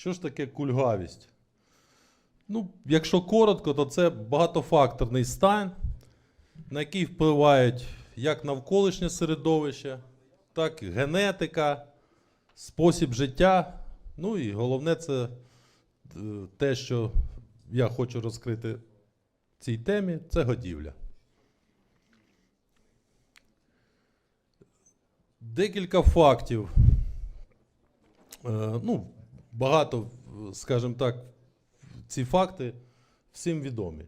Що ж таке кульгавість? Ну, якщо коротко, то це багатофакторний стан, на який впливають як навколишнє середовище, так і генетика, спосіб життя. Ну і головне, це е, те, що я хочу розкрити в цій темі, це годівля. Декілька фактів. Е, ну, багато, скажімо так, ці факти всім відомі.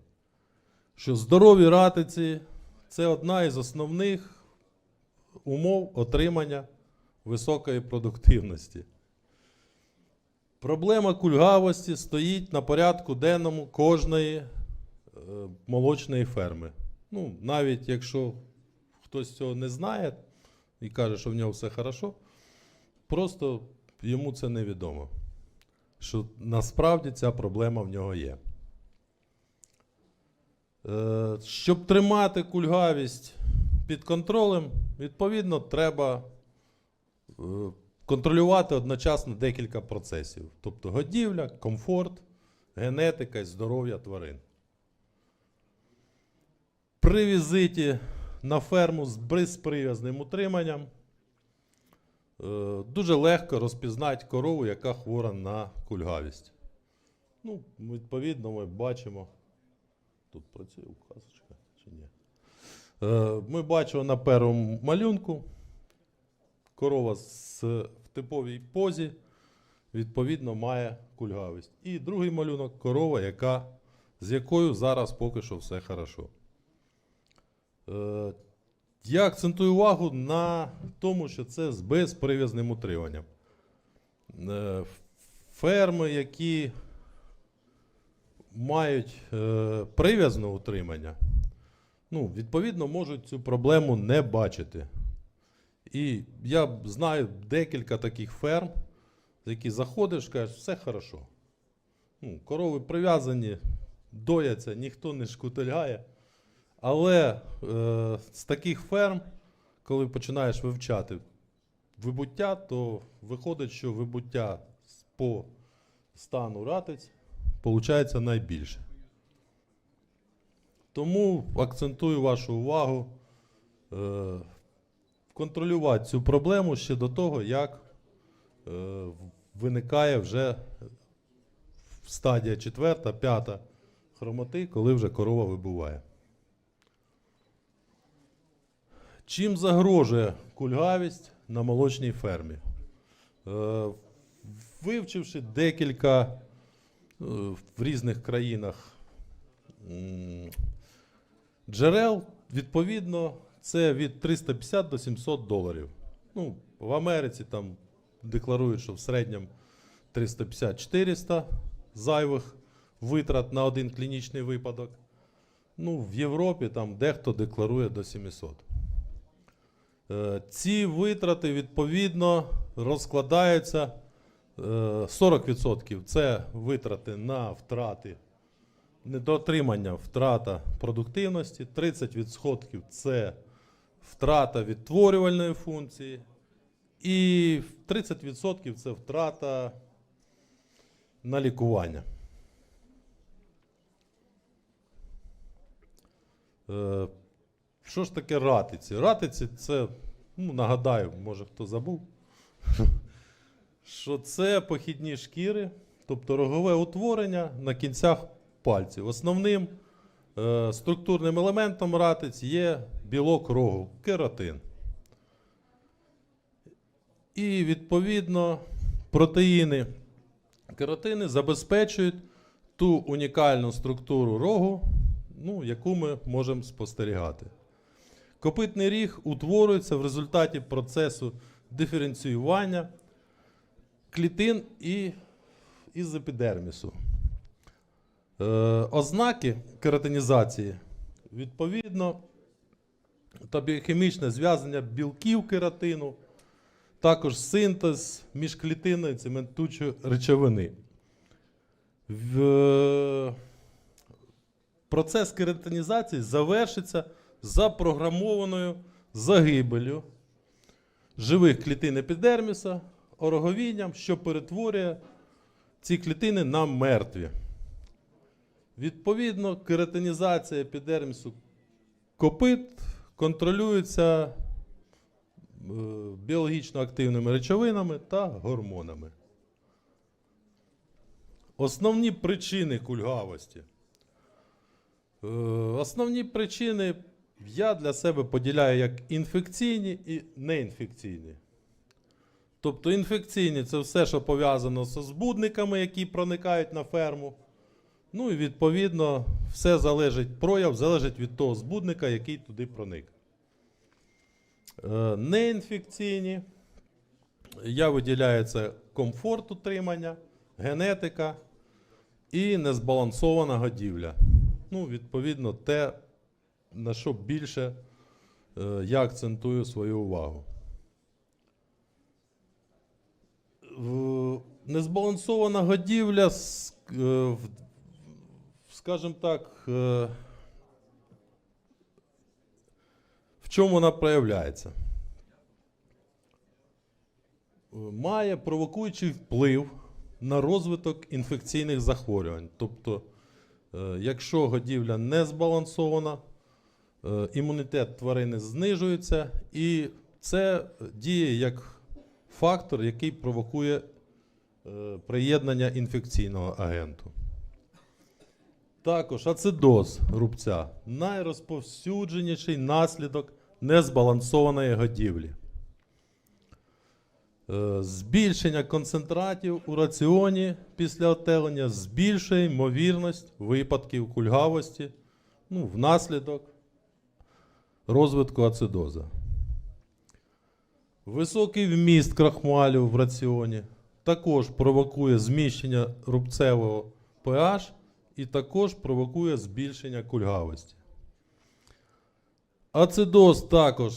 Що здорові ратиці це одна із основних умов отримання високої продуктивності. Проблема кульгавості стоїть на порядку денному кожної е, молочної ферми. Ну, навіть якщо хтось цього не знає і каже, що в нього все хорошо, просто йому це невідомо. Що насправді ця проблема в нього є. Е, Щоб тримати кульгавість під контролем, відповідно, треба е, контролювати одночасно декілька процесів. Тобто годівля, комфорт, генетика і здоров'я тварин. При візиті на ферму з безприв'язним утриманням дуже легко розпізнати корову, яка хвора на кульгавість. Ну, відповідно, ми бачимо. Тут працює указочка чи ні? Е, Ми бачимо на першому малюнку корова з, в типовій позі, відповідно, має кульгавість. І другий малюнок корова, яка, з якою зараз поки що все хорошо. Я акцентую увагу на тому, що це з безприв'язним утриманням. Е, Ферми, які мають е, прив'язне утримання, ну, відповідно, можуть цю проблему не бачити. І я знаю декілька таких ферм, з які заходиш, кажеш, все хорошо. Ну, корови прив'язані, дояться, ніхто не шкутильгає. Але е, з таких ферм, коли починаєш вивчати вибуття, то виходить, що вибуття по стану ратиць получається найбільше. Тому акцентую вашу увагу е, контролювати цю проблему ще до того, як е, виникає вже стадія четверта, п'ята хромоти, коли вже корова вибуває. Чим загрожує кульгавість на молочній фермі? Е, Вивчивши декілька е, в різних країнах джерел, відповідно, це від 350 до 700 доларів. Ну, в Америці там декларують, що в середньому 350-400 зайвих витрат на один клінічний випадок. Ну, в Європі там дехто декларує до 700. Е, Ці витрати відповідно розкладаються. е, 40% це витрати на втрати недоотримання, втрата продуктивності, 30% це втрата відтворювальної функції, і 30% це втрата на лікування. Що ж таке ратиці? Ратиці це, ну, нагадаю, може хто забув, що це похідні шкіри, тобто рогове утворення на кінцях пальців. Основним е, структурним елементом ратиць є білок рогу, кератин. І відповідно протеїни кератини забезпечують ту унікальну структуру рогу, ну, яку ми можемо спостерігати. Копитний ріг утворюється в результаті процесу диференціювання клітин і із епідермісу. Е, ознаки кератинізації відповідно та біохімічне зв'язання білків кератину, також синтез міжклітинної цементучої речовини. В, е, процес кератинізації завершиться запрограмованою загибелю живих клітин епідерміса, ороговінням, що перетворює ці клітини нам мертві. Відповідно, кератинізація епідермісу копит контролюється е, біологічно активними речовинами та гормонами. Основні причини кульгавості. Е, Основні причини я для себе поділяю як інфекційні і неінфекційні. Тобто інфекційні це все, що пов'язано з збудниками, які проникають на ферму. Ну і відповідно, все залежить, прояв залежить від того збудника, який туди проник. Е, Неінфекційні. Я виділяю це комфорт утримання, генетика і незбалансована годівля. Ну, відповідно, те, на що більше е, я акцентую свою увагу. Незбалансована годівля, е, скажімо так, е, в чому вона проявляється? Має провокуючий вплив на розвиток інфекційних захворювань. Тобто, якщо годівля не збалансована, імунітет тварини знижується, і це діє як фактор, який провокує е, приєднання інфекційного агенту. Також ацидоз рубця найрозповсюдженіший наслідок незбалансованої годівлі. Е, Збільшення концентратів у раціоні після отелення збільшує ймовірність випадків кульгавості ну, внаслідок розвитку ацидоза. Високий вміст крахмалю в раціоні також провокує зміщення рубцевого pH і також провокує збільшення кульгавості. Ацидоз також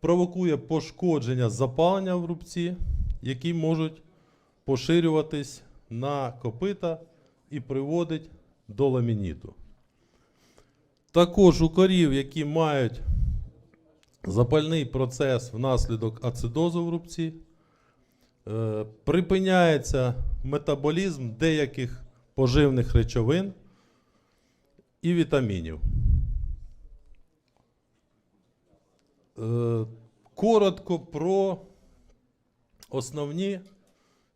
провокує пошкодження запалення в рубці, які можуть поширюватись на копита і приводить до ламініту. Також у корів, які мають запальний процес внаслідок ацидозу в рубці, е, припиняється метаболізм деяких поживних речовин і вітамінів. Е, Коротко про основні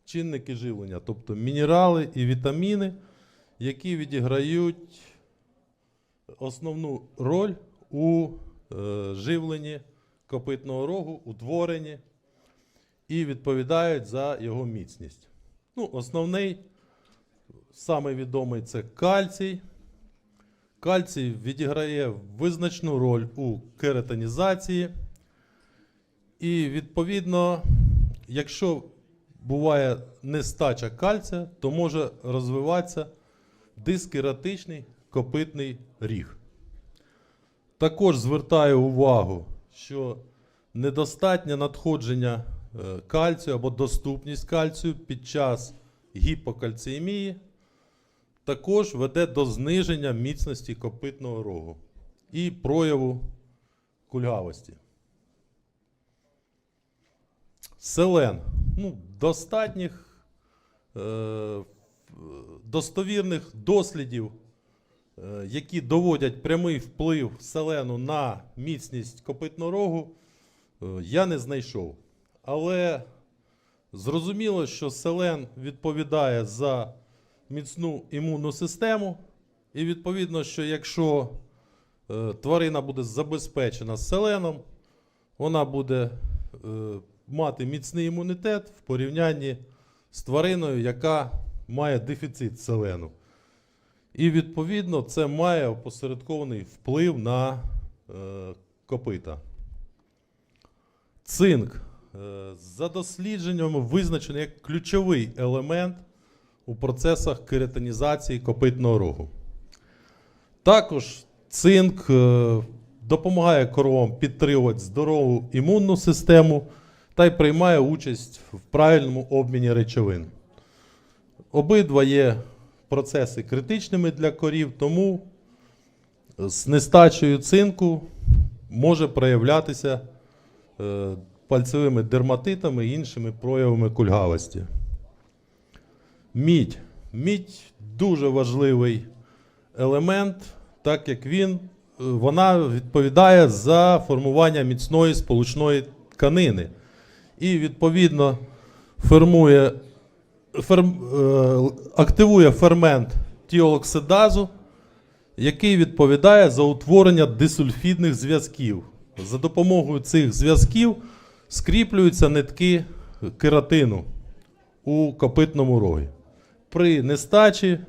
чинники живлення, тобто мінерали і вітаміни, які відіграють основну роль у е, живленні копитного рогу, утворенні і відповідають за його міцність. Ну, основний, самий відомий це кальцій. Кальцій відіграє визначну роль у кератинізації. І відповідно, якщо буває нестача кальція, то може розвиватися дискератичний копитний ріг. Також звертаю увагу, що недостатнє надходження е, кальцію або доступність кальцію під час гіпокальціємії також веде до зниження міцності копитного рогу і прояву кульгавості. Селен. Ну, достатніх е, достовірних дослідів, е, які доводять прямий вплив селену на міцність копитного рогу, е, я не знайшов. Але зрозуміло, що селен відповідає за міцну імунну систему, і відповідно, що якщо е, тварина буде забезпечена селеном, вона буде е, мати міцний імунітет в порівнянні з твариною, яка має дефіцит селену. І відповідно це має опосередкований вплив на е, копита. Цинк е, за дослідженнями визначений як ключовий елемент у процесах кератинізації копитного рогу. Також цинк е, допомагає коровам підтримувати здорову імунну систему та й приймає участь в правильному обміні речовин. Обидва є процеси критичними для корів, тому з нестачею цинку може проявлятися е, пальцевими дерматитами і іншими проявами кульгавості. Мідь. Мідь дуже важливий елемент, так як він, е, вона відповідає за формування міцної сполучної тканини. І відповідно формує, ферм, е, активує фермент тіолоксидазу, який відповідає за утворення дисульфідних зв'язків. За допомогою цих зв'язків скріплюються нитки кератину у копитному рогі. При нестачі е,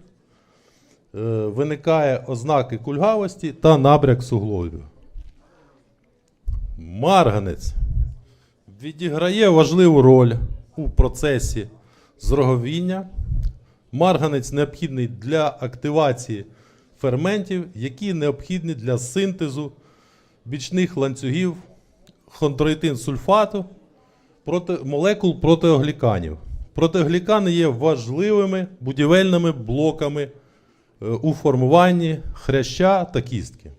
виникає ознаки кульгавості та набряк суглобів. Марганець відіграє важливу роль у процесі зроговіння. Марганець необхідний для активації ферментів, які необхідні для синтезу бічних ланцюгів хондроїтин сульфату проти, молекул протеогліканів. Протеоглікани є важливими будівельними блоками е, у формуванні хряща та кістки.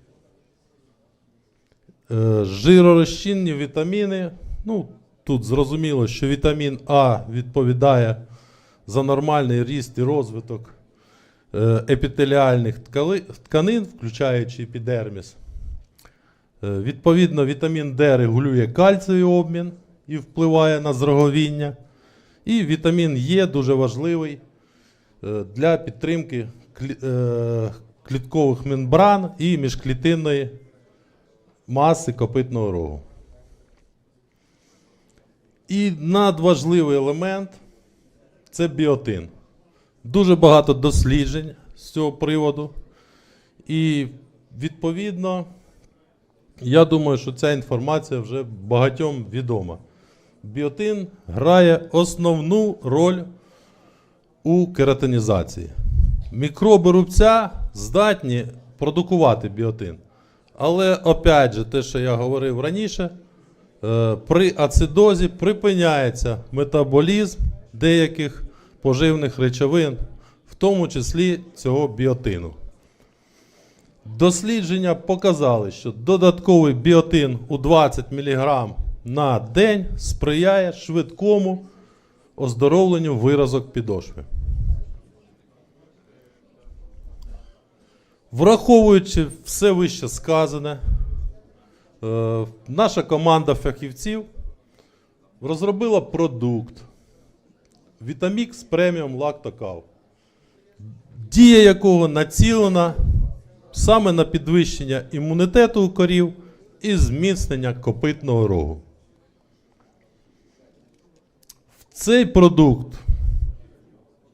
Е, Жиророзчинні вітаміни. Ну, тут зрозуміло, що вітамін А відповідає за нормальний ріст і розвиток е, епітеліальних тканин, включаючи епідерміс. Е, Відповідно, вітамін Д регулює кальцієвий обмін і впливає на зроговіння. І вітамін Е дуже важливий е, для підтримки кліткових мембран і міжклітинної маси копитного рогу. І надважливий елемент це біотин. Дуже багато досліджень з цього приводу. І відповідно, я думаю, що ця інформація вже багатьом відома. Біотин грає основну роль у кератинізації. Мікроби рубця здатні продукувати біотин. Але, опять же, те, що я говорив раніше, е, при ацидозі припиняється метаболізм деяких поживних речовин, в тому числі цього біотину. Дослідження показали, що додатковий біотин у 20 мг на день сприяє швидкому оздоровленню виразок підошви. Враховуючи все вище сказане, е, наша команда фахівців розробила продукт Vitamix Premium Lactocao, дія якого націлена саме на підвищення імунітету у корів і зміцнення копитного рогу. В цей продукт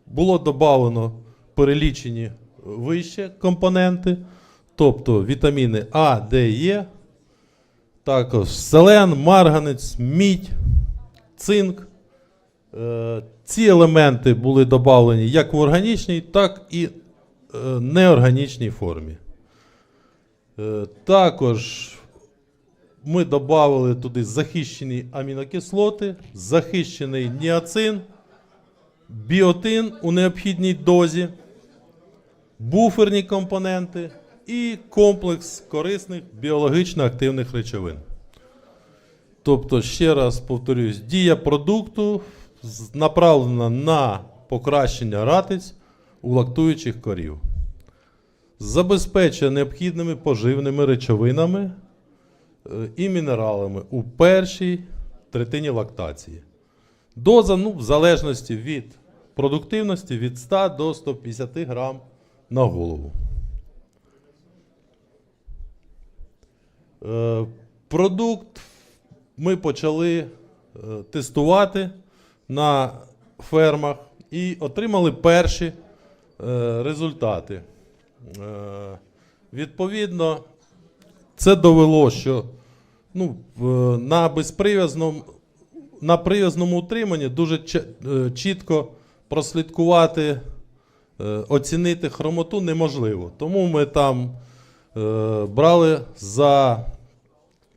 було додано перелічені вище компоненти, тобто вітаміни А, Д, Е, також селен, марганець, мідь, цинк. Ці елементи були додавлені як в органічній, так і е, неорганічній формі. Е, Також ми додали туди захищені амінокислоти, захищений ніацин, біотин у необхідній дозі, буферні компоненти і комплекс корисних біологічно активних речовин. Тобто, ще раз повторюсь, дія продукту направлена на покращення ратиць у лактуючих корів. Забезпечує необхідними поживними речовинами е, і мінералами у першій третині лактації. Доза, ну, в залежності від продуктивності, від 100 до 150 грам на голову. Е, Продукт ми почали е, тестувати на фермах і отримали перші е, результати. Е, Відповідно, це довело, що ну, на безприв'язному на прив'язному утриманні дуже е, чітко прослідкувати, оцінити хромоту неможливо. Тому ми там брали за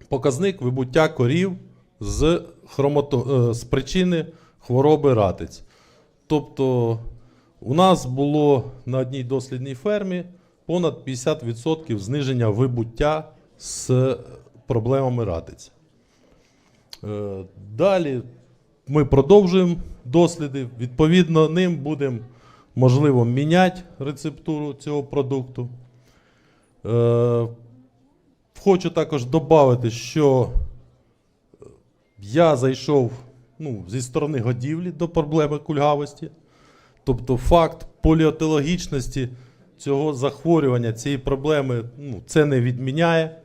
показник вибуття корів з, хромото, з причини хвороби ратиць. Тобто у нас було на одній дослідній фермі понад 50% зниження вибуття з проблемами ратиць. Е, Далі ми продовжуємо досліди. Відповідно, ним будемо можливо міняти рецептуру цього продукту. Е, хочу також додати, що я зайшов ну, зі сторони годівлі до проблеми кульгавості. Тобто факт поліотологічності цього захворювання, цієї проблеми, ну, це не відміняє.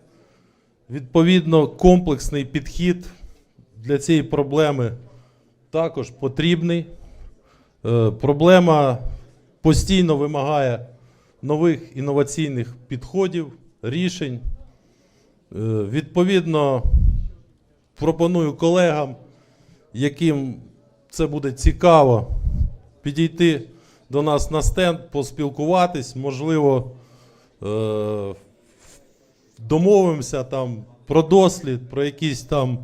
Відповідно, комплексний підхід для цієї проблеми також потрібний. Е, проблема постійно вимагає нових інноваційних підходів, рішень. Е, відповідно, пропоную колегам, яким це буде цікаво, підійти до нас на стенд, поспілкуватись, можливо, е, домовимося там про дослід, про якісь там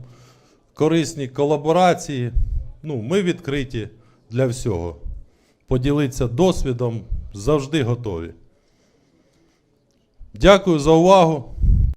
корисні колаборації. Ну, ми відкриті для всього. Поділитися досвідом завжди готові. Дякую за увагу.